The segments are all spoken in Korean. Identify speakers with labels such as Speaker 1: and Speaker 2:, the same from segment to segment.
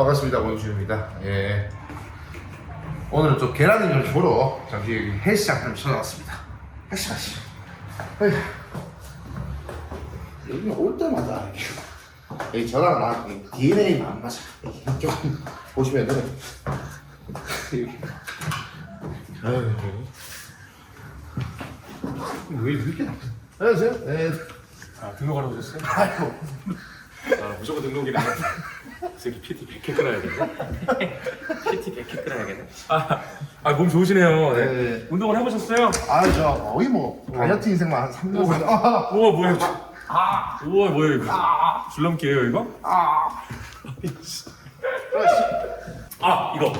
Speaker 1: 반갑습니다. 원주입니다. 예. 오늘은 또 계란을 좀 보러 잠시 여기 헬스장 좀 찾아왔습니다. 헬스 가시죠. 에휴. 여기 올 때마다 여기 저랑 나랑 DNA가 안 맞아. 이쪽 보시면은 여기. 아유. 왜 이렇게 안녕하세요. 네.
Speaker 2: 아 등록하러 오셨어요?
Speaker 1: 아이고.
Speaker 2: 아 무조건 등록이네. 새끼 PT 100회 끊어야겠네. PT 100회 끊어야겠네. 아몸 좋으시네요. 네.
Speaker 1: 네.
Speaker 2: 운동을 해보셨어요?
Speaker 1: 아, 저 거의 뭐 다이어트 인생만 한 3년 산. 아,
Speaker 2: 우와 뭐야? 아 우와 뭐야 이거? 줄넘기예요 이거?
Speaker 1: 아.
Speaker 2: 아 이거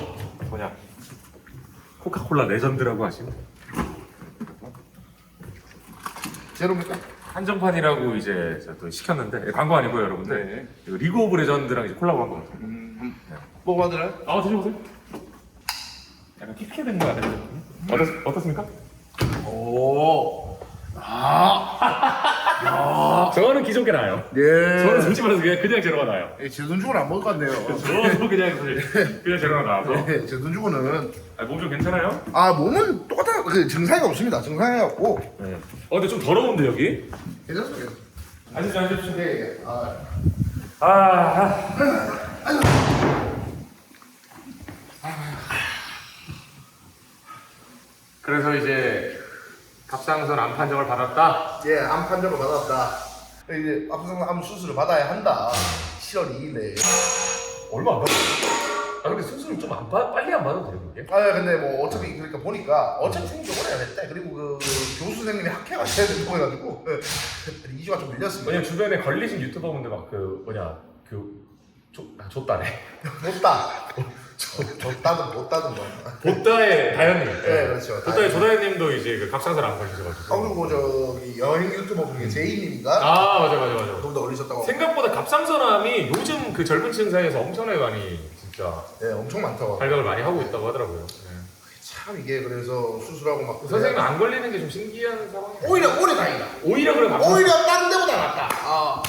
Speaker 2: 뭐냐? 코카콜라 레전드라고 아시나?
Speaker 1: 제로입니까?
Speaker 2: 한정판이라고 이제 제가 또 시켰는데 예, 광고 아니고요 여러분들. 이거 리그 오브 레전드랑 이제 콜라보 한 겁니다.
Speaker 1: 먹어봐드려요?
Speaker 2: 아 드셔보세요. 약간 픽해 된 거야. 어떻 어떻습니까?
Speaker 1: 오. 아.
Speaker 2: 저는 기존 게 나요.
Speaker 1: 예.
Speaker 2: 저는 솔직히 말해서 그냥 그냥 제로가 나요.
Speaker 1: 제돈 주고는 안 먹을 것 같네요.
Speaker 2: 저도 그냥 사실 그냥 제로가 나와서.
Speaker 1: 네, 제돈 주고는
Speaker 2: 아, 몸 좀 괜찮아요?
Speaker 1: 아 몸은 그 증상이 없습니다. 증상이 없고
Speaker 2: 네. 어 근데 좀 더러운데 여기?
Speaker 1: 괜찮습니다.
Speaker 2: 앉으시죠 앉으시죠.
Speaker 1: 네, 예. 아,
Speaker 2: 아, 아. 그래서 이제 갑상선 암 판정을 받았다.
Speaker 1: 예, 암 판정을 받았다. 이제 앞서 암 수술을 받아야 한다. 7월 2일에.
Speaker 2: 얼마 안 받았어? 아 근데 수술을 좀안 빨리 안 받아도 돼요 그게?
Speaker 1: 아 근데 뭐 어차피 그러니까 보니까 어차피 생각을 해야 됐다. 그리고 그 교수 선생님이 학회가 돼야 된다고 해가지고 2주가 좀 밀렸습니다.
Speaker 2: 왜냐면 주변에 걸리신 유튜버분들 막 그 뭐냐 그 조, 아, 줬다네.
Speaker 1: 못다. 줬다든 못다든 뭐.
Speaker 2: 보따의 다현님.
Speaker 1: 네, 그렇죠.
Speaker 2: 보따의 조다현님도 이제 그 갑상선 암 걸리셔가지고.
Speaker 1: 아, 그리고 저기 여행 유튜버 중에 제이님인가?
Speaker 2: 아 맞아 맞아 맞아.
Speaker 1: 좀더 걸리셨다고.
Speaker 2: 생각보다 갑상선암이 요즘 그 젊은 층 사이에서 엄청나게 많이 진짜
Speaker 1: 네, 엄청 많다고.
Speaker 2: 발각을 많이 하고 있다고 하더라고요. 네.
Speaker 1: 참 이게 그래서 수술하고 막.
Speaker 2: 그 선생님 안 걸리는 게 좀 신기한 상황이에요.
Speaker 1: 오히려 오히려 다행이다.
Speaker 2: 오히려 갑상
Speaker 1: 오히려 다른 데보다 낫다. 아,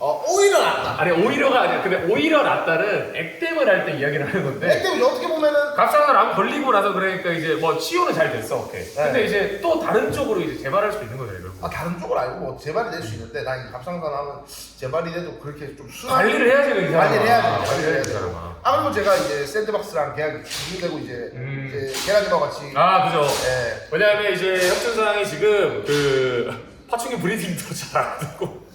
Speaker 1: 어, 오히려 낫다.
Speaker 2: 아니 오히려가 아니라 근데 오히려 낫다는 액땜을 할 때 이야기를 하는 건데
Speaker 1: 네. 때문에 어떻게 보면은
Speaker 2: 갑상선 암 걸리고 나서 그러니까 이제 뭐 치료는 잘 됐어 오케이. 근데
Speaker 1: 네.
Speaker 2: 이제 또 다른 쪽으로 이제 재발할 수도 있는 거잖아요. 결국.
Speaker 1: 아 다른 쪽을 알고 뭐 재발이 될 수 있는데 난이 갑상선 하면 재발이 돼도 그렇게 좀 순한
Speaker 2: 관리를 해야지 이 사람아.
Speaker 1: 관리를 해야지,
Speaker 2: 관리를
Speaker 1: 관리를
Speaker 2: 해야지. 사람아.
Speaker 1: 아 그리고 제가 이제 샌드박스랑 계약이 준비되고 이제
Speaker 2: 음.
Speaker 1: 이제 계란이와 같이
Speaker 2: 아 그죠.
Speaker 1: 예.
Speaker 2: 왜냐하면 이제 혁준상이 지금 그 파충류 브리딩도 잘안 되고.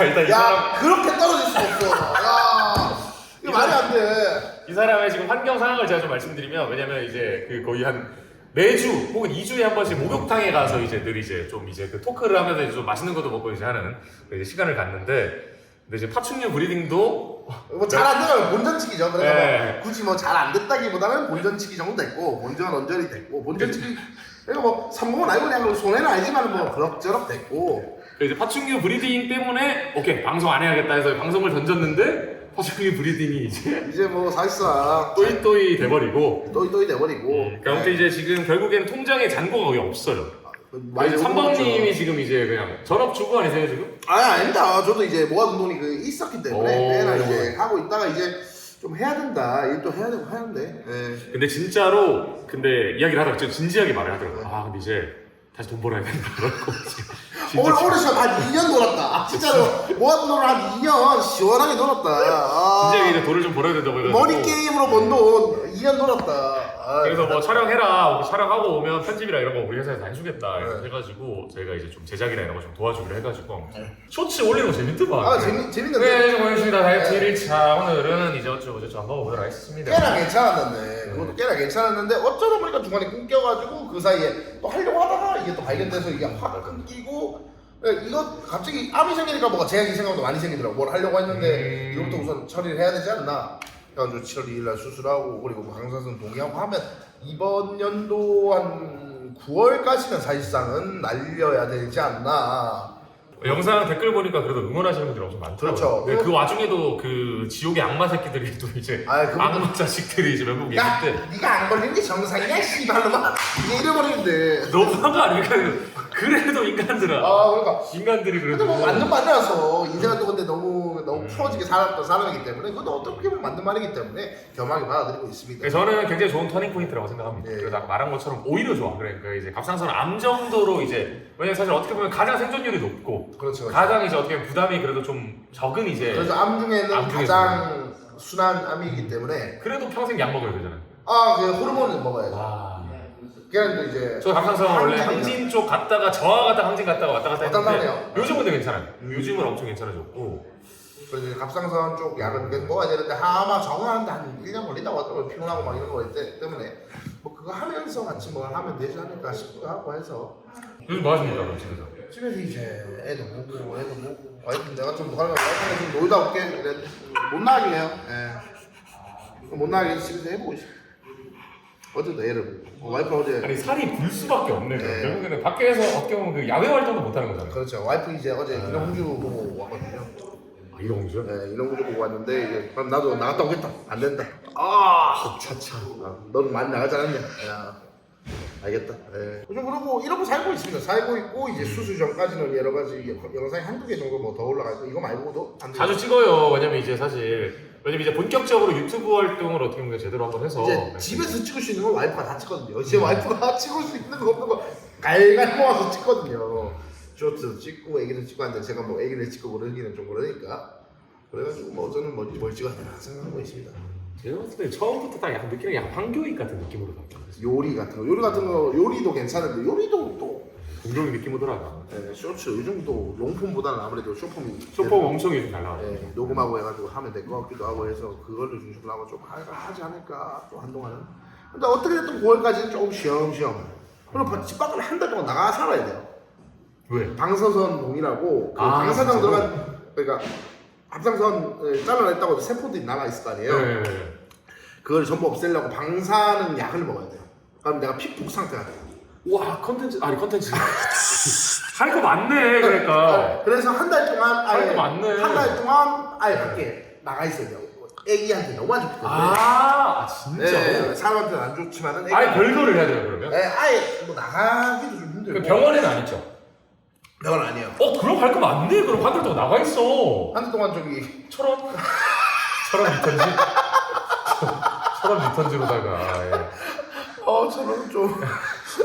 Speaker 2: 자 일단 이 사람
Speaker 1: 야 그렇게 떨어질 수 없어. 야 이거 말이 안 돼.
Speaker 2: 이 사람의 지금 환경 상황을 제가 좀 말씀드리면 왜냐면 이제 그 거의 한 매주 혹은 2주에 한 번씩 목욕탕에 가서 이제 늘 이제 좀 이제 그 토크를 하면서 이제 좀 맛있는 것도 먹고 이제 하는 그 이제 시간을 갖는데 근데 이제 파충류 브리딩도
Speaker 1: 뭐 잘 안 되면 본전치기죠. 그래서
Speaker 2: 네.
Speaker 1: 뭐 굳이 뭐 잘 안 됐다기보다는 본전치기 정도 됐고 본전 언저리 됐고 본전치기 그러니까 뭐 성공은 아니고 그냥 손해는 아니지만 뭐 그럭저럭 됐고
Speaker 2: 그 이제 파충류 브리딩 때문에 오케이 방송 안 해야겠다 해서 방송을 던졌는데 파충류 브리딩이 이제
Speaker 1: 이제 뭐 사실상
Speaker 2: 또이또이 돼버리고
Speaker 1: 또이또이 돼버리고
Speaker 2: 그러니까 아무튼 이제 지금 결국에는 통장에 잔고가 거의 없어요.
Speaker 1: 많이 녹음했죠.
Speaker 2: 3번님이 지금 이제 그냥 전업 주부 아니세요 지금?
Speaker 1: 아니 아닙니다. 저도 이제 모아둔 돈이 그 있었기 때문에
Speaker 2: 오.
Speaker 1: 꽤나 이제 하고 있다가 이제 좀 해야 된다. 일도 해야 되고 하는데. 예.
Speaker 2: 근데 진짜로 근데 이야기를 하다가 진지하게 말을 하더라고요. 아 근데 이제 다시 돈 벌어야 된다 진짜
Speaker 1: 오늘 오늘 시간 한 2년 놀았다. 아, 진짜로 돈을 한 2년 시원하게 놀았다. 아,
Speaker 2: 진지하게 이제 돈을 좀 벌어야 된다고 해가지고
Speaker 1: 머니 게임으로 번돈 2년 놀았다. 아,
Speaker 2: 그래서 뭐 촬영해라 뭐 촬영하고 오면 편집이랑 이런 거 우리 회사에서 다 해주겠다 이렇게
Speaker 1: 네.
Speaker 2: 해가지고 저희가 이제 좀 제작이나 이런 거 좀 도와주기로 해가지고 쇼츠 올리는 거 재밌더만
Speaker 1: 아 재밌 재밌는데
Speaker 2: 네, 고맙습니다. 다이어트 1일차. 오늘은 이제 어쩌고 저쩌고 한번 먹어보도록 하겠습니다.
Speaker 1: 꽤나 괜찮았는데 그것도 꽤나 괜찮았는데 어쩌다 보니까 중간에 끊겨가지고 그 사이에 또 하려고 하다가 이게 또 발견돼서 이게 확 끊기고 예, 이거 갑자기 암이 생기니까 뭐가 제약이 생각보다 많이 생기더라고 뭘 하려고 했는데
Speaker 2: 음.
Speaker 1: 이것부터 우선 처리를 해야 되지 않나 그래가지고 7월 2일 날 수술하고 그리고 뭐 강사선 동의하고 하면 이번 연도 한 9월까지는 사실상은 날려야 되지 않나
Speaker 2: 영상 댓글 보니까 그래도 응원하시는 분들이 엄청 많더라고요.
Speaker 1: 그렇죠.
Speaker 2: 근데 그 와중에도 그 지옥의 악마 새끼들이 또 이제
Speaker 1: 아, 그분들-
Speaker 2: 악마 자식들이 이제 몇분
Speaker 1: 야
Speaker 2: 계신데
Speaker 1: 네가 안 걸린 게 정상이야 씨발로만 이게 이래버리는데
Speaker 2: 너무한 거 아닙니까? 그래도 인간들아.
Speaker 1: 아 그러니까
Speaker 2: 인간들이
Speaker 1: 근데
Speaker 2: 그래도
Speaker 1: 뭐 맞는 말이라서 인생은 또 근데 너무. 풀어지게 살았던 사람이기 때문에 그것도 어떻게 보면 맞는 말이기 때문에 겸하게 받아들이고 있습니다.
Speaker 2: 그래서 저는 굉장히 좋은 터닝 포인트라고 생각합니다.
Speaker 1: 예.
Speaker 2: 그래서 아까 말한 것처럼 오히려 좋아. 그러니까 이제 갑상선 암 정도로 이제 왜냐면 사실 어떻게 보면 가장 생존율이 높고
Speaker 1: 그렇죠. 그렇죠.
Speaker 2: 가장 이제 어떻게 보면 부담이 그래도 좀 적은 이제
Speaker 1: 그래서 암 중에는
Speaker 2: 암 중에서.
Speaker 1: 가장 순한 암이기 때문에
Speaker 2: 그래도 평생 약 먹어야 되잖아요.
Speaker 1: 아 그 호르몬을 먹어야죠.
Speaker 2: 아.
Speaker 1: 걔는 이제
Speaker 2: 저 갑상선 원래
Speaker 1: 항진이다.
Speaker 2: 항진 쪽 갔다가 저하 갔다 항진 갔다가 왔다 갔다 했는데
Speaker 1: 하네요.
Speaker 2: 요즘은 되게 괜찮아요.
Speaker 1: 음.
Speaker 2: 요즘은 엄청 괜찮아졌고
Speaker 1: 그래서 갑상선 쪽 약은 계속 먹어야 되는데 아마 적응하는데 한 1년 걸린다고 하더라고요. 피곤하고 막 이런 거 때- 때문에 뭐 그거 하면서 같이 뭘 하면 되지 않을까 싶기도 하고 해서
Speaker 2: 요즘 뭐 하십니까 그럼 집에서?
Speaker 1: 집에서 이제 애도 보고 애도 보고 와이프 내가 좀 하려고 와이프는 좀 놀다 올게 이래 못 나가게 해요 예. 못 나가게 해서 집에서 해보고 싶어 어제도 애를 보고 어, 와이프 어제
Speaker 2: 아니 살이 불 수밖에 없네. 그럼.
Speaker 1: 네.
Speaker 2: 결국에는 밖에서 어떻게 보면 그 야외 활동도 못 하는 거잖아요.
Speaker 1: 그렇죠 와이프 이제 어제 인어공주 보고 왔거든요
Speaker 2: 아, 이런 거죠?
Speaker 1: 네, 인어공주 보고 왔는데 이제 그럼 나도 나갔다 오겠다 안 된다 아
Speaker 2: 차차.
Speaker 1: 아, 너는 많이 나가지 않았냐 야 알겠다 예. 요즘 그러고 이러고 살고 있습니다 살고 있고 이제 수술 전까지는 여러 가지 영상이 한두 개 정도 뭐 더 올라가고 이거 말고도 안
Speaker 2: 자주 찍어요. 왜냐면 이제 사실 왜냐면 이제 본격적으로 유튜브 활동을 어떻게 보면 제대로 한번 해서
Speaker 1: 이제
Speaker 2: 네.
Speaker 1: 집에서 찍을 수 있는 건 와이프가 다 찍거든요. 제 와이프가 찍을 수 있는 거 없는 거 갈갈 모아서 찍거든요. 쇼트도 찍고 애기도 찍고 하는데 제가 뭐 애기를 찍고 그러기는 좀 그러니까 그래가지고 뭐 저는 뭐, 뭘 찍어야 되나 생각하고 있습니다.
Speaker 2: 제가 봤을 때 처음부터 딱 약간 게 약간 황교익 같은 느낌으로 바뀌었어요.
Speaker 1: 요리 같은 거 요리 같은 거 요리도 괜찮은데 요리도 또
Speaker 2: 공룡이 느낌이더라고요.
Speaker 1: 예, 쇼츠 요즘 또 롱폼보다는 아무래도 쇼폼이
Speaker 2: 쇼폼 엄청 요즘 잘 나와요.
Speaker 1: 예, 녹음하고 해가지고 하면 될 것 같기도 하고 해서 그걸로 중심으로 하고 좀 하- 하지 않을까 또 한동안은 근데 어떻게 됐든 9월까지는 조금 쉬엄쉬엄 그리고 집 밖을 한 달 동안 나가 살아야 돼요
Speaker 2: 왜?
Speaker 1: 방사선 동이라고 그
Speaker 2: 아,
Speaker 1: 방사장? 들어간 그러니까 합성선을 잘라냈다고 세포들이 남아 있을 거 아니에요
Speaker 2: 네. 네.
Speaker 1: 그걸 전부 없애려고 방사능 약을 먹어야 돼요 그럼 내가 피폭 상태가 돼요
Speaker 2: 와 컨텐츠 아니 컨텐츠 할 거 많네 그러니까.
Speaker 1: 그래서 한 달 동안 아예
Speaker 2: 할거 많네.
Speaker 1: 한 달 동안 아예 밖에 나가 있어야 돼요 애기한테 너무 안 때문에
Speaker 2: 아, 아 진짜.
Speaker 1: 네, 사람한테는 안 좋지만은 애기-
Speaker 2: 아예 별거를 해야 돼요 그러면?
Speaker 1: 네, 아예 뭐 나가기도 좀 힘들고
Speaker 2: 그 병원에는 안 있죠.
Speaker 1: 병원 아니에요
Speaker 2: 어 그럼 할거 많네. 그럼 한달 동안 나가 있어.
Speaker 1: 한달 동안 저기
Speaker 2: 철원? 철원 리턴지? 철원 리턴지로다가 예.
Speaker 1: 어 저는 좀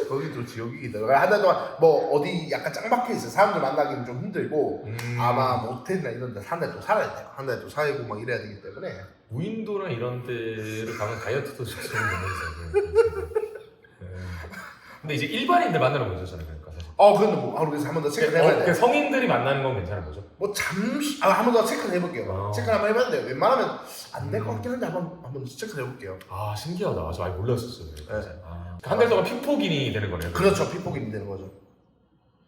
Speaker 1: 거기 좀 지옥이긴 해요 한달 동안 뭐 어디 약간 짱박혀 있어 사람들 만나기는 좀 힘들고
Speaker 2: 음.
Speaker 1: 아마 모텔이나 이런 데한달 또 살아야 돼요 한 달 또 살고 막 이래야 되기 때문에
Speaker 2: 무인도나 이런 데를 가면 다이어트도 좀 되면서. 예. 근데 이제 일반인들 만나는 거 괜찮잖아요. 그러니까 사실.
Speaker 1: 어 근데 뭐 하루 그래서 한 번 더 체크를
Speaker 2: 어,
Speaker 1: 해봐야
Speaker 2: 그
Speaker 1: 돼요
Speaker 2: 성인들이 만나는 건 괜찮은 거죠?
Speaker 1: 뭐 잠시 아 한 번 더 체크를 해볼게요
Speaker 2: 어.
Speaker 1: 체크를 한번 해봤는데 웬만하면 안 될 것 같긴 한데 한 번 한번 체크를 해볼게요
Speaker 2: 아 신기하다. 저 아예 몰랐었어요.
Speaker 1: 네.
Speaker 2: 아, 한달 동안 피폭인이 되는 거네요.
Speaker 1: 그렇죠 피폭이 되는 거죠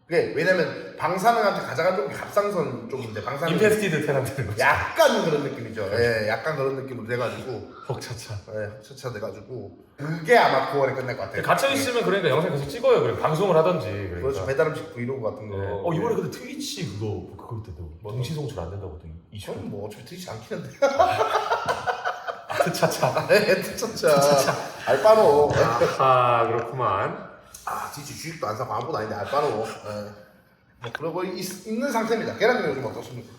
Speaker 1: 그게 왜냐면 방사능한테 가장 안 좋은 게 갑상선 쪽인데 방사능
Speaker 2: 인페스티드 거죠.
Speaker 1: 약간 그런 느낌이죠. 예, 약간 그런 느낌으로 돼가지고,
Speaker 2: 벅차차.
Speaker 1: 예, 차차 돼가지고 그게 아마 9월에 끝날 것 같아요.
Speaker 2: 갇혀 있으면 그러니까 영상 계속 찍어요. 그래 방송을 하던지. 그러니까.
Speaker 1: 그렇죠. 배달 음식 브이로그 같은 거.
Speaker 2: 네. 어 이번에 근데 트위치 그거 그거 있던데
Speaker 1: 뭐,
Speaker 2: 동시 송출 안 된다고 또 이슈.
Speaker 1: 저는 뭐 어차피 트위치 안 키는데.
Speaker 2: 차차.
Speaker 1: 예, 차차. 알바노.
Speaker 2: 아 그렇구만.
Speaker 1: 아, 트위치 주식도 안 사고 아무것도 아닌데 알바노. 예. 뭐 그러고 있, 있는 상태입니다. 계란님 요즘 어떻습니까?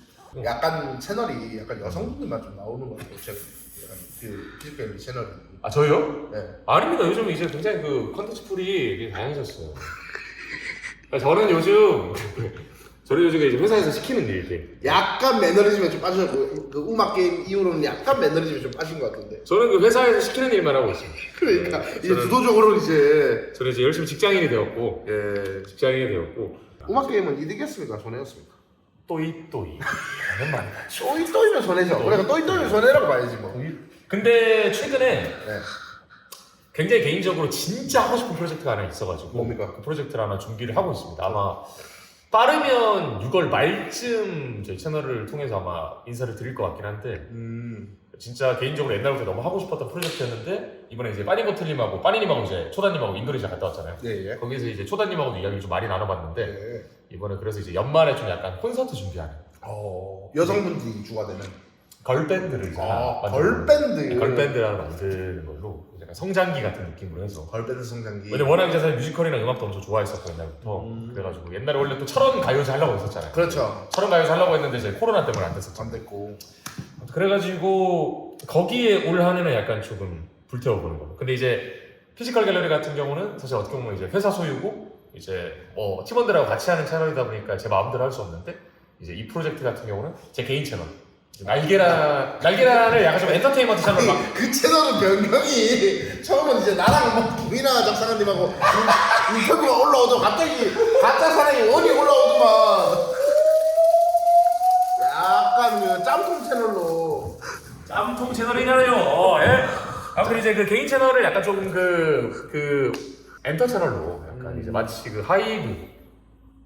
Speaker 1: 약간 채널이 약간 여성분들만 좀 나오는 것 같아요. 제가 약간 그 피지컬 채널이.
Speaker 2: 아 저요?
Speaker 1: 네.
Speaker 2: 아닙니다. 요즘 이제 굉장히 그 컨텐츠 풀이 되게 다양해졌어요. 그러니까 저는 요즘 저는 요즘 이제 회사에서 시키는 일들.
Speaker 1: 약간 매너리즘에 좀 빠졌고 그 음악 게임 이후로는 약간 매너리즘에 좀 빠진 것 같은데.
Speaker 2: 저는 그 회사에서 시키는 일만 하고 있습니다.
Speaker 1: 그러니까
Speaker 2: 네,
Speaker 1: 이제
Speaker 2: 저는-
Speaker 1: 주도적으로 이제
Speaker 2: 저는 이제 열심히 직장인이 되었고
Speaker 1: 예,
Speaker 2: 직장인이 되었고
Speaker 1: 음악 게임은 이득이었습니까 손해였습니까?
Speaker 2: 또이 또이 하는 말이다.
Speaker 1: 또이 또이면 손해죠. 그러니까 또이 또이면 손해라고 봐야지 뭐.
Speaker 2: 근데 최근에
Speaker 1: 네.
Speaker 2: 굉장히 개인적으로 진짜 하고 싶은 프로젝트가 하나 있어가지고
Speaker 1: 뭡니까?
Speaker 2: 그 프로젝트를 하나 준비를 하고 있습니다. 아마 빠르면 6월 말쯤 저희 채널을 통해서 아마 인사를 드릴 것 같긴 한데
Speaker 1: 음.
Speaker 2: 진짜 개인적으로 옛날부터 너무 하고 싶었던 프로젝트였는데 이번에 이제 빠니보틀님하고 빠니님하고 이제 초단님하고 인도네시아 갔다 왔잖아요.
Speaker 1: 예 예.
Speaker 2: 거기서 이제 초단님하고도 이야기를 좀 많이 나눠봤는데
Speaker 1: 네.
Speaker 2: 이번에 그래서 이제 연말에 좀 약간 콘서트 준비하는
Speaker 1: 어 여성분들이 주가 되는.
Speaker 2: 걸밴드를 이제
Speaker 1: 아,
Speaker 2: 만들고
Speaker 1: 걸밴드.
Speaker 2: 걸밴드를 만드는 걸로 약간 성장기 같은 느낌으로 해서
Speaker 1: 걸밴드 성장기.
Speaker 2: 왜냐면 워낙 이제 사실 뮤지컬이나 음악도 엄청 좋아했었고 옛날부터
Speaker 1: 음.
Speaker 2: 그래가지고 옛날에 원래 또 철원 가요제 하려고 했었잖아요
Speaker 1: 그렇죠.
Speaker 2: 철원 가요제 하려고 했는데 이제 코로나 때문에 안 됐었죠
Speaker 1: 안 됐고.
Speaker 2: 그래가지고 거기에 올 한해는 약간 조금 불태워보는 걸로 근데 이제 피지컬 갤러리 같은 경우는 사실 어떻게 보면 이제 회사 소유고 이제 뭐 팀원들하고 같이 하는 채널이다 보니까 제 마음대로 할 수 없는데 이제 이 프로젝트 같은 경우는 제 개인 채널 날계란 날계란을 약간 좀 엔터테인먼트 채널로 막
Speaker 1: 아니, 그 채널은 변경이 처음은 이제 나랑 뭐 김이나 작사님하고 인터뷰가 올라오죠. 갑자기 가짜 사랑이 원이 올라오더만. 약간 그 짬뽕 채널로.
Speaker 2: 짬통 채널이잖아요. 예? 아무튼 이제 그 개인 채널을 약간 조금 그, 그, 엔터 채널로 약간
Speaker 1: 음.
Speaker 2: 이제 마치 그 하이브,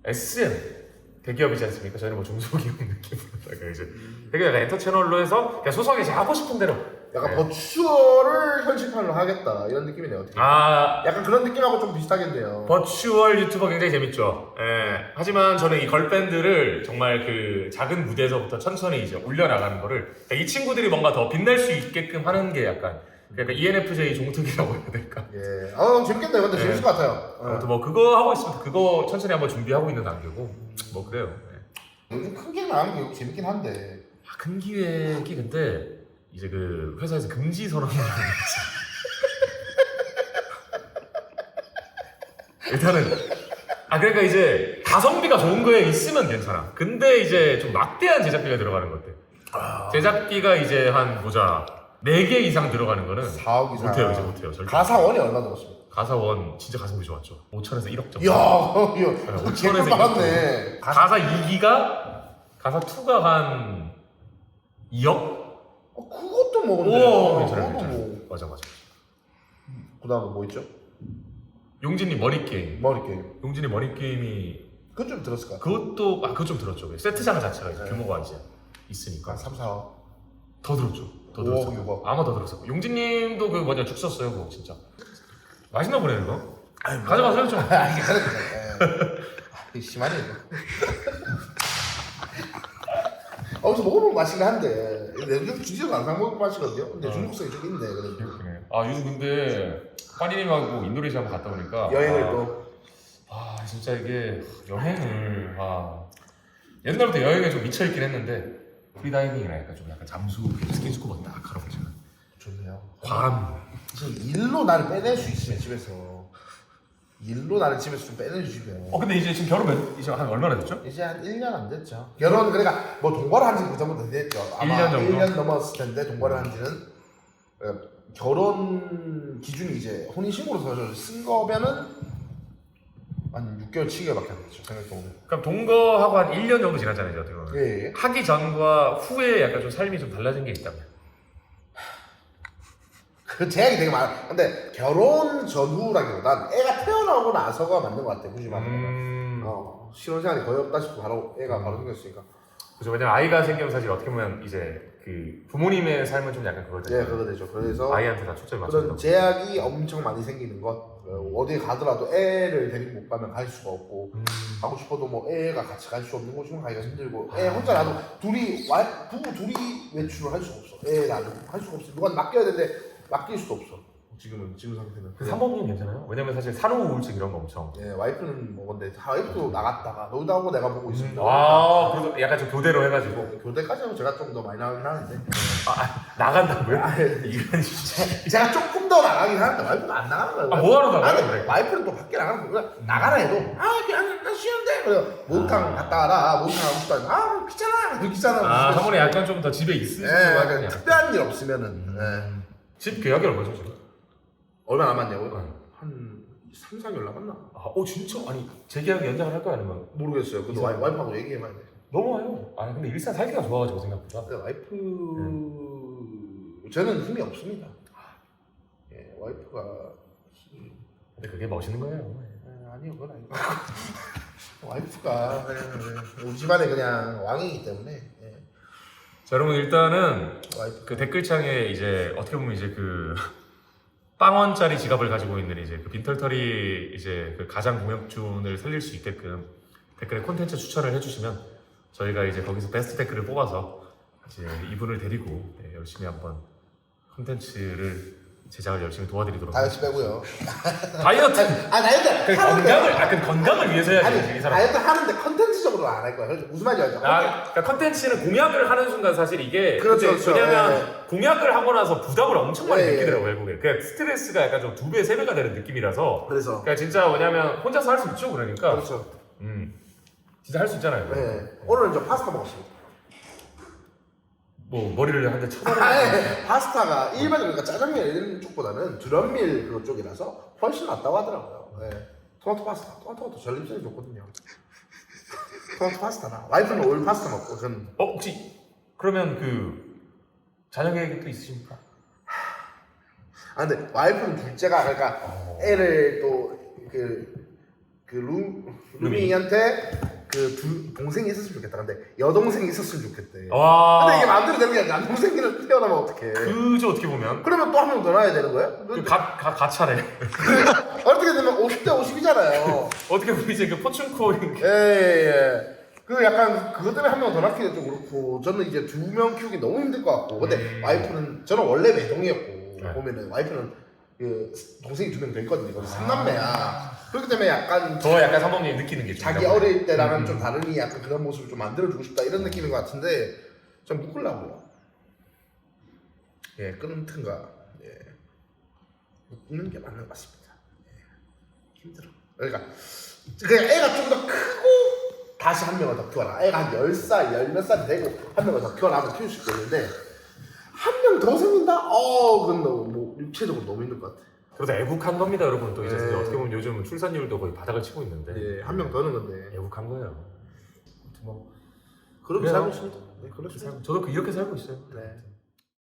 Speaker 2: SM, 대기업이지 않습니까? 저희는 뭐 중소기업 느낌으로 약간 이제 되게 약간 엔터 채널로 해서 그냥 소소하게 제가 하고 싶은 대로.
Speaker 1: 약간
Speaker 2: 예.
Speaker 1: 버추얼을 현실판으로 하겠다 이런 느낌이네요. 어떻게?
Speaker 2: 아,
Speaker 1: 약간 그런 느낌하고 좀 비슷하겠네요.
Speaker 2: 버추얼 유튜버 굉장히 재밌죠. 예. 하지만 저는 이 걸밴드를 정말 그 작은 무대에서부터 천천히 이제 올려나가는 거를 그러니까 이 친구들이 뭔가 더 빛날 수 있게끔 하는 게 약간 그러니까 ENFJ 종특이라고 해야 될까?
Speaker 1: 예. 아 재밌겠네요. 근데
Speaker 2: 예.
Speaker 1: 재밌을 것 같아요. 예.
Speaker 2: 아무튼 뭐 그거 하고 있으면 그거 천천히 한번 준비하고 있는 단계고 뭐 그래요. 예.
Speaker 1: 요즘 큰 기획 나가는 게 재밌긴 한데.
Speaker 2: 아, 큰 기획이 근데 이제 그 회사에서 금지 선언을 했지. 일단은 아 그러니까 이제 가성비가 좋은 거에 있으면 괜찮아. 근데 이제 좀 막대한 제작비가 들어가는 것들. 제작비가 이제 한 보자 4개 이상 들어가는 거는
Speaker 1: 4억 이상.
Speaker 2: 못해요 이제 못해요 절대.
Speaker 1: 가사원이 얼마 들었습니까?
Speaker 2: 가사원 진짜 가성비 좋았죠. 5천에서 1억 정도.
Speaker 1: 이야, 이거
Speaker 2: 네,
Speaker 1: 개꿀
Speaker 2: 5천에서
Speaker 1: 받았네.
Speaker 2: 가사 2기가 가사 2가 한 2억?
Speaker 1: 어, 그것도 뭐 근데.
Speaker 2: 오
Speaker 1: 어,
Speaker 2: 괜찮아요
Speaker 1: 그것도
Speaker 2: 괜찮아요
Speaker 1: 뭐.
Speaker 2: 맞아 맞아
Speaker 1: 그 다음에 뭐 있죠?
Speaker 2: 용진님 머리 게임
Speaker 1: 머리 게임.
Speaker 2: 용진이 머리 게임이
Speaker 1: 그건 좀 들었을 것 같아.
Speaker 2: 그것도 아 그거 좀 들었죠 세트장 자체가 이제
Speaker 1: 네.
Speaker 2: 규모가 이제 있으니까
Speaker 1: 한 3, 4억.
Speaker 2: 더 들었죠 더
Speaker 1: 오억,
Speaker 2: 들었어요
Speaker 1: 육억.
Speaker 2: 아마 더 거예요 용진님도 그 뭐냐 죽 썼어요 그거 진짜 맛있나 보네 이거
Speaker 1: 뭐.
Speaker 2: 가져가세요 좀
Speaker 1: 아, 이게 그래. 예. 심하네 이거. 아, 어디서 먹어보면 맛있긴 한데 근데 요즘 주지도 안 사먹을 맛이거든요. 근데
Speaker 2: 어.
Speaker 1: 중국성이 좀 있네 그래도.
Speaker 2: 그렇네 아 요즘 근데 파니님하고 인도네시아 한번 갔다 오니까
Speaker 1: 여행을
Speaker 2: 아,
Speaker 1: 또.
Speaker 2: 아 진짜 이게 여행을 아 옛날부터 여행에 좀 미쳐 있긴 했는데 프리다이빙이라니까 좀 약간 잠수 스킨스쿠버 딱 하러 가잖아
Speaker 1: 좋네요.
Speaker 2: 괌
Speaker 1: 지금 일로 나를 빼낼 수 있으면 집에서 일로 나를 집에서 좀 빼내주시면
Speaker 2: 어 근데 이제 지금 결혼 몇, 이제 한 얼마나 됐죠?
Speaker 1: 이제 한 1년 안 됐죠. 결혼 그러니까 뭐 동거를 한지 그 정도 됐죠. 아마
Speaker 2: 1년 정도?
Speaker 1: 1년 넘었을 텐데 동거를 한지는 어, 결혼 기준이 이제 혼인 신고로 서 쓴 거면은 한 6개월 7개월밖에 안 됐죠. 생각해보면.
Speaker 2: 그럼 동거하고 한 1년 정도 지났잖아요 어떻게 보면
Speaker 1: 예, 예.
Speaker 2: 하기 전과 후에 약간 좀 삶이 좀 달라진 게 있다면
Speaker 1: 그 제약이 되게 많아. 근데 결혼 전후라기보단 애가 태어나고 나서가 맞는 것 같아. 굳이 말하면.
Speaker 2: 음...
Speaker 1: 어, 신혼생활이 거의 없다 싶고 바로 애가 바로 생겼으니까.
Speaker 2: 그죠 왜냐면 아이가 생기면 사실 어떻게 보면 이제 그 부모님의 삶은 좀 약간 그거죠
Speaker 1: 예, 그거 되죠. 그래서
Speaker 2: 아이한테 다 맞춰
Speaker 1: 그런 제약이 엄청 많이 생기는 것. 어, 어디 가더라도 애를 데리고 못 가면 갈 수가 없고
Speaker 2: 음...
Speaker 1: 가고 싶어도 뭐 애가 같이 갈 수 없는 곳이면 가기가 힘들고 애 혼자 나도 둘이 와 부부 둘이 외출을 할 수가 없어. 애 놔두고 할 수가 없어. 누가 맡겨야 되는데 맡길 수도 없어. 지금은 지금 상태는.
Speaker 2: 그 삼범님 괜찮아요? 왜냐면 사실 산후 우울증 이런 거 엄청
Speaker 1: 예, 와이프는 뭐 근데 와이프도 나갔다가 놀다 오고 내가 보고 있습니다.
Speaker 2: 아 그래서 약간 좀 교대로 해가지고
Speaker 1: 교대까지는 제가 좀 더 많이 나가긴 하는데
Speaker 2: 나간다고요?
Speaker 1: 아, 예.
Speaker 2: 이건 진짜
Speaker 1: 제가 조금 더 나가긴 하는데 와이프는 안 나가는 거예요.
Speaker 2: 아, 뭐하러 나가요,
Speaker 1: 아니,
Speaker 2: 그래?
Speaker 1: 와이프는 또 밖에 나가는 거야. 나가라 해도 아 그냥 나 쉬는데 그래 목욕탕 갔다 와라 목욕탕 가고 싶다 아 귀찮아 귀찮아
Speaker 2: 아 사모님 약간 좀 더 집에 있으시고
Speaker 1: 예, 약간
Speaker 2: 약간
Speaker 1: 특별한 일 없으면은 예.
Speaker 2: 집 계약이 얼마죠 지금?
Speaker 1: 얼마 남았냐고요?
Speaker 2: 네.
Speaker 1: 한 3, 4개월 남았나?
Speaker 2: 아 어 진짜? 아니 재계약 연장을 할 거야 아니면
Speaker 1: 모르겠어요. 근데 와이, 와이프하고 얘기해봐야 돼.
Speaker 2: 넘어와요 아니 근데 일산 살기가 좋아가지고 생각보다
Speaker 1: 근데 와이프 저는 힘이 없습니다. 예, 와이프가
Speaker 2: 근데 그게 멋있는 거예요
Speaker 1: 아, 아니요 그건 아니고 와이프가 그냥 우리 집안에 그냥 왕이기 때문에 예.
Speaker 2: 자 여러분 일단은
Speaker 1: 와이프
Speaker 2: 그 댓글창에 이제 어떻게 보면 이제 그 빵원짜리 지갑을 가지고 있는 이제 그 빈털터리 이제 그 가장 공혁준을 살릴 수 있게끔 댓글에 콘텐츠 추천을 해주시면 저희가 이제 거기서 베스트 댓글을 뽑아서 이제 이분을 데리고 네, 열심히 한번 컨텐츠를 제작을 열심히 도와드리도록
Speaker 1: 다이어트 빼고요.
Speaker 2: 다이어트
Speaker 1: 아 다이어트
Speaker 2: 그
Speaker 1: 하는데
Speaker 2: 건강을 아, 그 건강을 위해서 해야지
Speaker 1: 아니
Speaker 2: 이 사람.
Speaker 1: 다이어트 하는데 컨텐츠 적으로 안할 거야. 그래서 무슨 말인지 알죠?
Speaker 2: 아, 그러니까 컨텐츠는 공약을 하는 순간 사실 이게
Speaker 1: 그렇죠,
Speaker 2: 그때
Speaker 1: 그렇죠.
Speaker 2: 왜냐면
Speaker 1: 예,
Speaker 2: 공약을 하고 나서 부담을 엄청 많이
Speaker 1: 예, 예.
Speaker 2: 느끼더라고 요 결국에 그러니까 스트레스가 약간 좀 두 배, 세 배가 되는 느낌이라서
Speaker 1: 그래서
Speaker 2: 그러니까 진짜 뭐냐면 혼자서 할 수 있죠 그러니까
Speaker 1: 그렇죠.
Speaker 2: 음 진짜 할 수 있잖아요
Speaker 1: 네. 오늘은 저 파스타 먹었습니다.
Speaker 2: 뭐 머리를 한대 쳐다보고
Speaker 1: 아니, 파스타가 일반적으로 그러니까 짜장면 이런 쪽보다는 드럼밀 그 쪽이라서 훨씬 낫다고 하더라고요. 네. 토마토 파스타. 토마토가 더 전립선이 좋거든요. 토마토 파스타나. 와이프는 오일 파스타 먹고 저는
Speaker 2: 어 혹시 그러면 그 자녀 계획이 또 있으십니까?
Speaker 1: 아 근데 와이프는 둘째가 그러니까
Speaker 2: 어.
Speaker 1: 애를 또 그 그 루 루밍이한테 그 두 동생이 있었으면 좋겠다. 근데 여동생이 있었으면 좋겠대.
Speaker 2: 와
Speaker 1: 근데 이게 마음대로 되는 게 아니라 남동생이랑 태어나면 어떡해.
Speaker 2: 그죠 어떻게 보면
Speaker 1: 그러면 또 한 명 더 낳아야 되는 거야?
Speaker 2: 그 가 가 가차네
Speaker 1: 어떻게 되면 50대 50이잖아요.
Speaker 2: 어떻게 보면 이제 그 포춘코
Speaker 1: 예, 예. 그 약간 그것 때문에 한 명 더 낳기도 좀 그렇고 저는 이제 두 명 키우기 너무 힘들 것 같고 근데
Speaker 2: 음.
Speaker 1: 와이프는 저는 원래 매동이었고
Speaker 2: 네.
Speaker 1: 보면은 와이프는 그 동생이 두명더 있거든요. 거기 삼남매야. 그렇기 때문에 약간
Speaker 2: 더 약간 사모님 느끼는 게
Speaker 1: 자기
Speaker 2: 있나 보네.
Speaker 1: 어릴 때랑은
Speaker 2: 음.
Speaker 1: 좀 다르니 약간 그런 모습을 좀 만들어주고 싶다 이런 느낌인 것 같은데 좀 묶으려고요. 예, 끊은 튼가 예, 묶는 게 맞는 것 같습니다. 예, 힘들어. 그러니까 그냥 애가 좀 더 크고 다시 한 명을 더 키워라. 애가 한 10살, 열몇 살이 되고 한 명을 더 키워나면 키울 수 있겠는데 한 명 더 생긴다? 어, 그건 너무 뭐 육체적으로 너무 힘들 것 같아.
Speaker 2: 그래서 애국한 겁니다, 여러분. 또 이제
Speaker 1: 네.
Speaker 2: 어떻게 보면 요즘 출산율도 거의 바닥을 치고 있는데
Speaker 1: 예, 한 명 더는 건데
Speaker 2: 애국한 거예요. 아무튼 뭐
Speaker 1: 그렇게
Speaker 2: 그래요.
Speaker 1: 살고 있습니다. 네, 그렇습니다.
Speaker 2: 저도 그- 이렇게 살고 있어요.
Speaker 1: 네.